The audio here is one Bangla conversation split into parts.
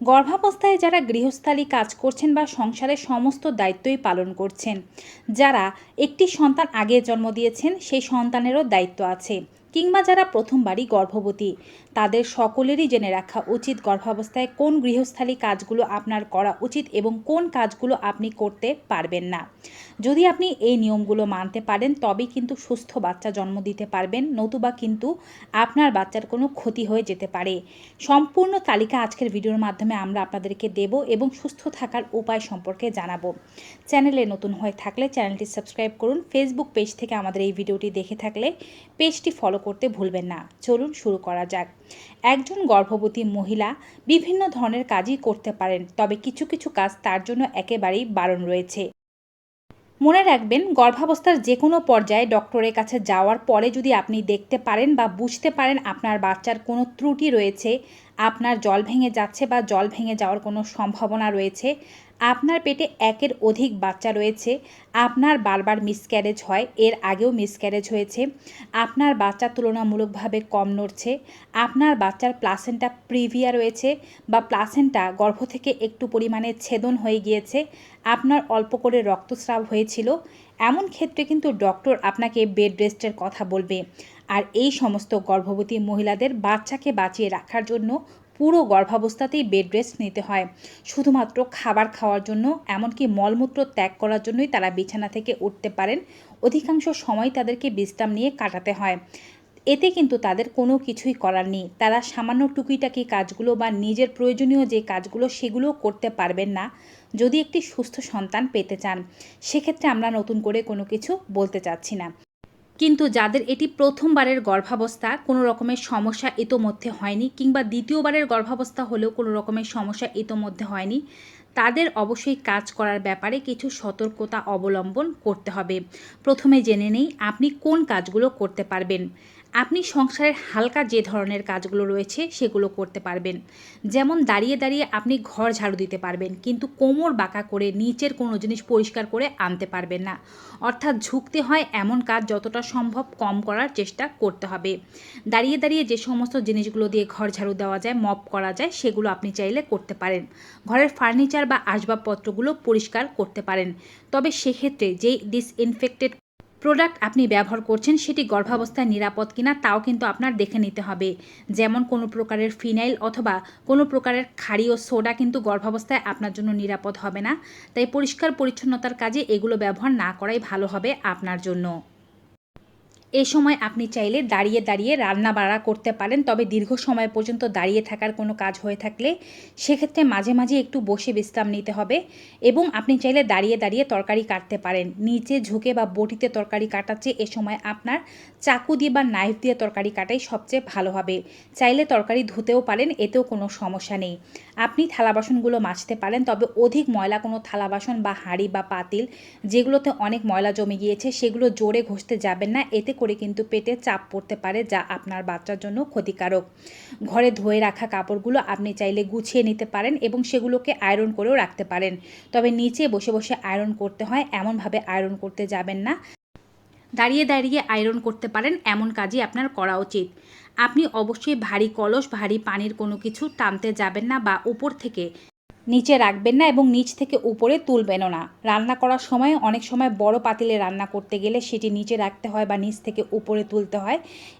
গর্ভাবস্থায় যারা গৃহস্থালী কাজ করছেন বা সংসারের সমস্ত দায়িত্বই পালন করছেন, যারা একটি সন্তান আগে জন্ম দিয়েছেন, সেই সন্তানেরও দায়িত্ব আছে। কিংবা যারা প্রথমবারই গর্ভবতী, তাদের সকলেরই জেনে রাখা উচিত গর্ভাবস্থায় কোন গৃহস্থালী কাজগুলো আপনার করা উচিত এবং কোন কাজগুলো আপনি করতে পারবেন না। যদি আপনি এই নিয়মগুলো মানতে পারেন, তবেই কিন্তু সুস্থ বাচ্চা জন্ম দিতে পারবেন, নতুবা কিন্তু আপনার বাচ্চার কোনো ক্ষতি হয়ে যেতে পারে। সম্পূর্ণ তালিকা আজকের ভিডিওর মাধ্যমে আমরা আপনাদেরকে দেব এবং সুস্থ থাকার উপায় সম্পর্কে জানাব। চ্যানেলে নতুন হয়ে থাকলে চ্যানেলটি সাবস্ক্রাইব করুন, ফেসবুক পেজ থেকে আমাদের এই ভিডিওটি দেখে থাকলে পেজটি ফলো করতে ভুলবেন না। চলুন শুরু করা যাক। একজন গর্ভবতী মহিলা বিভিন্ন ধরনের কাজই করতে পারেন, তবে কিছু কিছু কাজ তার জন্য একেবারেই বারণ রয়েছে। মনে রাখবেন, গর্ভাবস্থার যে কোনো পর্যায়ে ডক্টরের কাছে যাওয়ার পরে যদি আপনি দেখতে পারেন বা বুঝতে পারেন আপনার বাচ্চার কোনো ত্রুটি রয়েছে আপনার জল ভেঙে যাচ্ছে বা জল ভেঙে যাওয়ার কোনো সম্ভাবনা রয়েছে, আপনার পেটে একের অধিক বাচ্চা রয়েছে, আপনার বারবার মিসক্যারেজ হয়, এর আগেও মিসক্যারেজ হয়েছে, আপনার বাচ্চা তুলনামূলকভাবে কম নড়ছে, আপনার বাচ্চার প্লাসেন্টা প্রিভিয়া রয়েছে বা প্লাসেন্টা গর্ভ থেকে একটু পরিমাণে ছেদন হয়ে গিয়েছে, আপনার অল্প করে রক্তস্রাব হয়েছিল, এমন ক্ষেত্রে কিন্তু ডক্টর আপনাকে বেড রেস্টের কথা বলবে। আর এই সমস্ত গর্ভবতী মহিলাদের বাচ্চাকে বাঁচিয়ে রাখার জন্য পুরো গর্ভাবস্থাতেই বেড রেস্ট নিতে হয়। শুধুমাত্র খাবার খাওয়ার জন্য, এমনকি মলমূত্র ত্যাগ করার জন্যই তারা বিছানা থেকে উঠতে পারেন। অধিকাংশ সময় তাদেরকে বিশ্রাম নিয়ে কাটাতে হয়। এতে কিন্তু তাদের কোনো কিছুই করার নেই। তারা সামান্য টুকিটাকি কাজগুলো বা নিজের প্রয়োজনীয় যে কাজগুলো সেগুলো করতে পারবেন না যদি একটি সুস্থ সন্তান পেতে চান। সেক্ষেত্রে আমরা নতুন করে কোনো কিছু বলতে চাচ্ছি না। কিন্তু যাদের এটি প্রথমবারের গর্ভাবস্থা, কোনো রকমের সমস্যা ইতোমধ্যে হয়নি কিংবা দ্বিতীয়বারের গর্ভাবস্থা হলেও কোনো রকমের সমস্যা ইতোমধ্যে হয়নি, তাদের অবশ্যই কাজ করার ব্যাপারে কিছু সতর্কতা অবলম্বন করতে হবে। প্রথমে জেনে নেই আপনি কোন কাজগুলো করতে পারবেন। আপনি সংসারের হালকা যে ধরনের কাজগুলো রয়েছে সেগুলো করতে পারবেন। যেমন দাঁড়িয়ে দাঁড়িয়ে আপনি ঘর ঝাড়ু দিতে পারবেন, কিন্তু কোমর বাঁকা করে নিচের কোনো জিনিস পরিষ্কার করে আনতে পারবেন না। অর্থাৎ ঝুঁকতে হয় এমন কাজ যতটা সম্ভব কম করার চেষ্টা করতে হবে। দাঁড়িয়ে দাঁড়িয়ে যে সমস্ত জিনিসগুলো দিয়ে ঘর ঝাড়ু দেওয়া যায়, মপ করা যায়, সেগুলো আপনি চাইলে করতে পারেন। ঘরের ফার্নিচার বা আসবাবপত্রগুলো পরিষ্কার করতে পারেন। তবে সেক্ষেত্রে যেই ডিসইনফেক্টেড প্রোডাক্ট আপনি ব্যবহার করছেন, সেটি গর্ভাবস্থায় নিরাপদ কিনা তাও কিন্তু আপনার দেখে নিতে হবে। যেমন কোনো প্রকারের ফিনাইল অথবা কোনো প্রকারের খাড়ি ও সোডা কিন্তু গর্ভাবস্থায় আপনার জন্য নিরাপদ হবে না। তাই পরিষ্কার পরিচ্ছন্নতার কাজে এগুলো ব্যবহার না করাই ভালো হবে আপনার জন্য। এ সময় আপনি চাইলে দাঁড়িয়ে দাঁড়িয়ে রান্না বাড়া করতে পারেন, তবে দীর্ঘ সময় পর্যন্ত দাঁড়িয়ে থাকার কোনো কাজ হয়ে থাকলে সেক্ষেত্রে মাঝে মাঝে একটু বসে বিশ্রাম নিতে হবে এবং আপনি চাইলে দাঁড়িয়ে দাঁড়িয়ে তরকারি কাটতে পারেন। নিচে ঝুঁকে বা বটিতে তরকারি কাটাচ্ছে এ সময় আপনার চাকু দিয়ে বা নাইফ দিয়ে তরকারি কাটাই সবচেয়ে ভালো হবে। চাইলে তরকারি ধুতেও পারেন, এতেও কোনো সমস্যা নেই। আপনি থালা বাসনগুলো মাজতে পারেন, তবে অধিক ময়লা কোনো থালা বাসন বা হাঁড়ি বা পাতিল যেগুলোতে অনেক ময়লা জমে গিয়েছে সেগুলো জোরে ঘষতে যাবেন না, এতে করে কিন্তু পেটে চাপ পড়তে পারে, যা আপনার বাচ্চার জন্য ক্ষতিকারক। ঘরে ধুয়ে রাখা কাপড়গুলো আপনি চাইলে গুছিয়ে নিতে পারেন এবং সেগুলোকে আয়রন করেও রাখতে পারেন। তবে নিচে বসে বসে আয়রন করতে হয়, এমনভাবে আয়রন করতে যাবেন না। দাঁড়িয়ে দাঁড়িয়ে আয়রন করতে পারেন, এমন কাজই আপনার করা উচিত। আপনি অবশ্যই ভারী কলস, ভারী পানির কোনো কিছু টানতে যাবেন না বা উপর থেকে নিচে রাখবেন না এবং নিচ থেকে উপরে তুলবেনও না। রান্না করার সময় অনেক সময় বড় পাতিলে রান্না করতে গেলে সেটি নিচে রাখতে হয় বা নিচ থেকে উপরে তুলতে হয়।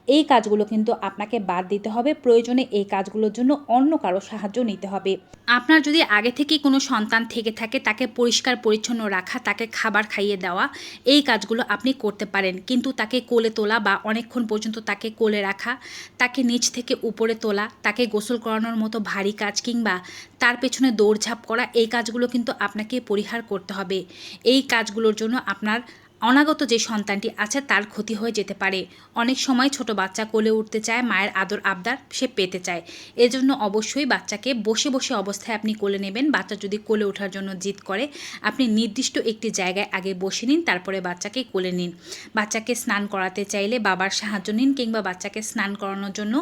এই কাজগুলো কিন্তু আপনাকে বাদ দিতে হবে। প্রয়োজনে এই কাজগুলোর জন্য অন্য কারও সাহায্য নিতে হবে। আপনার যদি আগে থেকেই কোনো সন্তান থেকে থাকে, তাকে পরিষ্কার পরিচ্ছন্ন রাখা, তাকে খাবার খাইয়ে দেওয়া, এই কাজগুলো আপনি করতে পারেন। কিন্তু তাকে কোলে তোলা বা অনেকক্ষণ পর্যন্ত তাকে কোলে রাখা, তাকে নিচ থেকে উপরে তোলা, তাকে গোসল করানোর মতো ভারী কাজ কিংবা তার পেছনে দৌড়ঝাঁপ করা এই কাজগুলো কিন্তু আপনাকে পরিহার করতে হবে। এই কাজগুলোর জন্য আপনার অনাগত যে সন্তানটি আছে তার ক্ষতি হয়ে যেতে পারে। অনেক সময় ছোট বাচ্চা কোলে উঠতে চায়, মায়ের আদর আবদার সে পেতে চায়। এজন্য অবশ্যই বাচ্চাকে বসে বসে অবস্থায় আপনি কোলে নেবেন। বাচ্চা যদি কোলে ওঠার জন্য জিদ করে, আপনি নির্দিষ্ট একটি জায়গায় আগে বসে নিন, তারপরে বাচ্চাকে কোলে নিন। বাচ্চাকে স্নান করাতে চাইলে বাবার সাহায্য নিন কিংবা বাচ্চাকে স্নান করানোর জন্য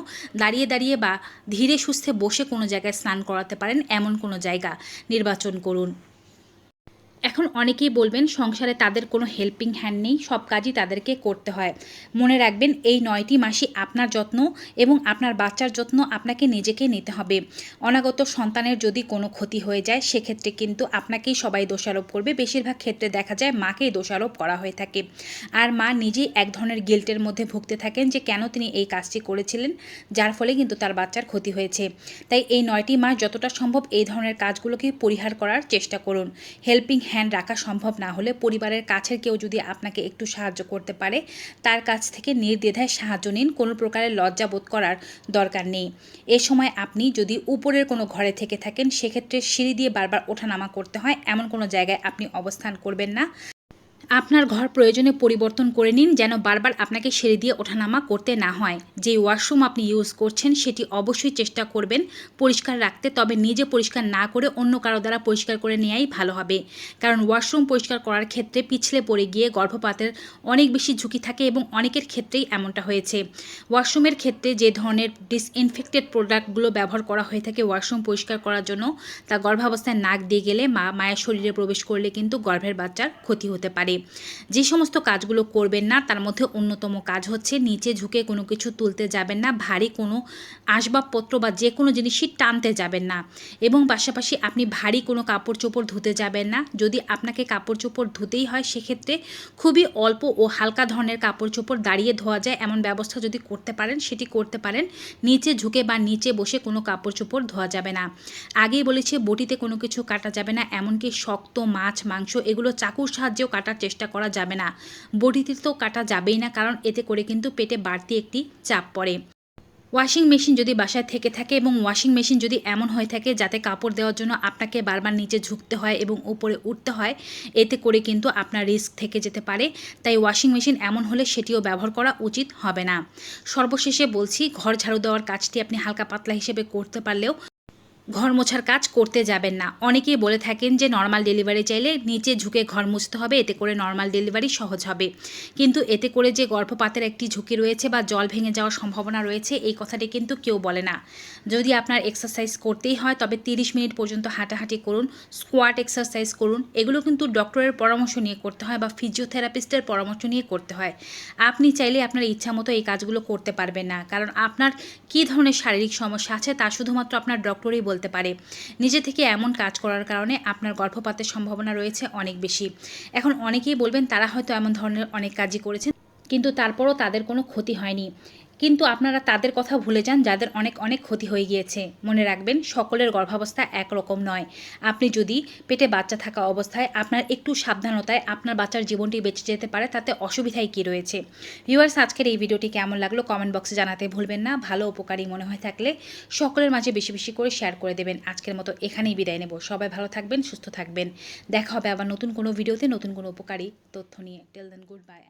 দাঁড়িয়ে দাঁড়িয়ে বা ধীরে সুস্থে বসে কোনো জায়গায় স্নান করাতে পারেন, এমন কোনো জায়গা নির্বাচন করুন। এখন অনেকেই বলবেন সংসারে তাদের কোনো হেল্পিং হ্যান্ড নেই, সব কাজই তাদেরকে করতে হয়। মনে রাখবেন, এই নয়টি মাসই আপনার যত্ন এবং আপনার বাচ্চার যত্ন আপনাকে নিজেকে নিতে হবে। অনাগত সন্তানের যদি কোনো ক্ষতি হয়ে যায়, সেক্ষেত্রে কিন্তু আপনাকেই সবাই দোষারোপ করবে। বেশিরভাগ ক্ষেত্রে দেখা যায় মাকেই দোষারোপ করা হয়ে থাকে। আর মা নিজেই এক ধরনের গিল্টের মধ্যে ভুগতে থাকেন যে, কেন তিনি এই কাজটি করেছিলেন? যার ফলে কিন্তু তার বাচ্চার ক্ষতি হয়েছে। তাই এই নয়টি মাস যতটা সম্ভব এই ধরনের কাজগুলোকে পরিহার করার চেষ্টা করুন। হেল্পিং হ্যান্ড রাখা সম্ভব না হলে পরিবারের কাছের কেউ যদি আপনাকে একটু সাহায্য করতে পারে, তার কাছ থেকে নির্দ্বিধায় সাহায্য নিন, কোনো প্রকারের লজ্জা বোধ করার দরকার নেই। এ সময় আপনি যদি উপরের কোনো ঘরে থেকে থাকেন, সেক্ষেত্রে সিঁড়ি দিয়ে বারবার ওঠানামা করতে হয়, এমন কোনো জায়গায় আপনি অবস্থান করবেন না। আপনার ঘর প্রয়োজনে পরিবর্তন করে নিন যেন বারবার আপনাকে সিঁড়ি দিয়ে ওঠানামা করতে না হয়। যে ওয়াশরুম আপনি ইউজ করছেন, সেটি অবশ্যই চেষ্টা করবেন পরিষ্কার রাখতে, তবে নিজে পরিষ্কার না করে অন্য কারও দ্বারা পরিষ্কার করে নেওয়াই ভালো হবে। কারণ ওয়াশরুম পরিষ্কার করার ক্ষেত্রে পিছলে পড়ে গিয়ে গর্ভপাতের অনেক বেশি ঝুঁকি থাকে এবং অনেকের ক্ষেত্রেই এমনটা হয়েছে। ওয়াশরুমের ক্ষেত্রে যে ধরনের ডিসইনফেক্টেড প্রোডাক্টগুলো ব্যবহার করা হয়ে থাকে ওয়াশরুম পরিষ্কার করার জন্য, তা গর্ভাবস্থায় নাক দিয়ে গেলে মা, মায়ের শরীরে প্রবেশ করলে কিন্তু গর্ভের বাচ্চার ক্ষতি হতে পারে। যে সমস্ত কাজগুলো করবেন না, তার মধ্যে অন্যতম কাজ হচ্ছে নিচে ঝুঁকে কোনো কিছু তুলতে যাবেন না, ভারী কোনো আসবাবপত্র বা যে কোনো জিনিসই টানতে যাবেন না। এবং পাশাপাশি আপনি ভারী কোনো কাপড় চোপড় ধুতে যাবেন না। যদি আপনাকে কাপড় চোপড় ধুতেই হয়, সেক্ষেত্রে খুবই অল্প ও হালকা ধরনের কাপড় চোপড় দাঁড়িয়ে ধোয়া যায়, এমন ব্যবস্থা যদি করতে পারেন, সেটি করতে পারেন। নিচে ঝুঁকে বা নিচে বসে কোনো কাপড় চোপড় ধোয়া যাবে না। আগেই বলেছি, বটিতে কোনো কিছু কাটা যাবে না, এমনকি শক্ত মাছ, মাংস, এগুলো চাকুর সাহায্যেও কাটার করা যাবে না। বটিতে তো কাটা যাবেই না, কারণ এতে করে কিন্তু পেটে বাড়তি একটি চাপ পড়ে। ওয়াশিং মেশিন যদি বাসায় থেকে থাকে এবং ওয়াশিং মেশিন যদি এমন হয়ে থাকে যাতে কাপড় দেওয়ার জন্য আপনাকে বারবার নিচে ঝুঁকতে হয় এবং উপরে উঠতে হয়, এতে করে কিন্তু আপনার রিস্ক থেকে যেতে পারে। তাই ওয়াশিং মেশিন এমন হলে সেটিও ব্যবহার করা উচিত হবে না। সর্বশেষে বলছি, ঘর ঝাড়ু দেওয়ার কাজটি আপনি হালকা পাতলা হিসেবে করতে পারলেও ঘর মোছার কাজ করতে যাবেন না। অনেকেই বলে থাকেন যে নর্মাল ডেলিভারি চাইলে নিচে ঝুঁকে ঘর মুছতে হবে, এতে করে নর্মাল ডেলিভারি সহজ হবে। কিন্তু এতে করে যে গর্ভপাতের একটি ঝুঁকি রয়েছে বা জল ভেঙে যাওয়ার সম্ভাবনা রয়েছে, এই কথাটি কিন্তু কেউ বলে না। যদি আপনার এক্সারসাইজ করতেই হয়, তবে তিরিশ মিনিট পর্যন্ত হাঁটাহাঁটি করুন স্কোয়াট এক্সারসাইজ করুন, এগুলো কিন্তু ডক্টরের পরামর্শ নিয়ে করতে হয় বা ফিজিওথেরাপিস্টের পরামর্শ নিয়ে করতে হয়। আপনি চাইলে আপনার ইচ্ছা মতো এই কাজগুলো করতে পারবেন না, কারণ আপনার কী ধরনের শারীরিক সমস্যা আছে তা শুধুমাত্র আপনার ডক্টরই বলতে পারে। নিজে থেকে এমন কাজ করার কারণে আপনার গর্ভপাতের সম্ভাবনা রয়েছে অনেক বেশি। এখন অনেকেই বলবেন, তারা হয়তো এমন ধরনের অনেক কাজই করেছেন, কিন্তু তারপরও তাদের কোনো ক্ষতি হয়নি। কিন্তু আপনারা তাদের কথা ভুলে যান, যাদের অনেক অনেক ক্ষতি হয়ে গিয়েছে। মনে রাখবেন, সকলের গর্ভাবস্থা একরকম নয়। আপনি যদি পেটে বাচ্চা থাকা অবস্থায় আপনার একটু সাবধানতায় আপনার বাচ্চার জীবনটি বেঁচে যেতে পারে, তাতে অসুবিধাই কী রয়েছে? ভিউয়ার্স আজকের এই ভিডিওটি কেমন লাগল কমেন্ট বক্সে জানাতে ভুলবেন না। ভালো উপকারী মনে হয় থাকলে সকলের মাঝে বেশি বেশি করে শেয়ার করে দেবেন। আজকের মতো এখানেই বিদায় নেব। সবাই ভালো থাকবেন, সুস্থ থাকবেন। দেখা হবে আবার নতুন কোনো ভিডিওতে নতুন কোনো উপকারী তথ্য নিয়ে। টেল দেন গুড বাই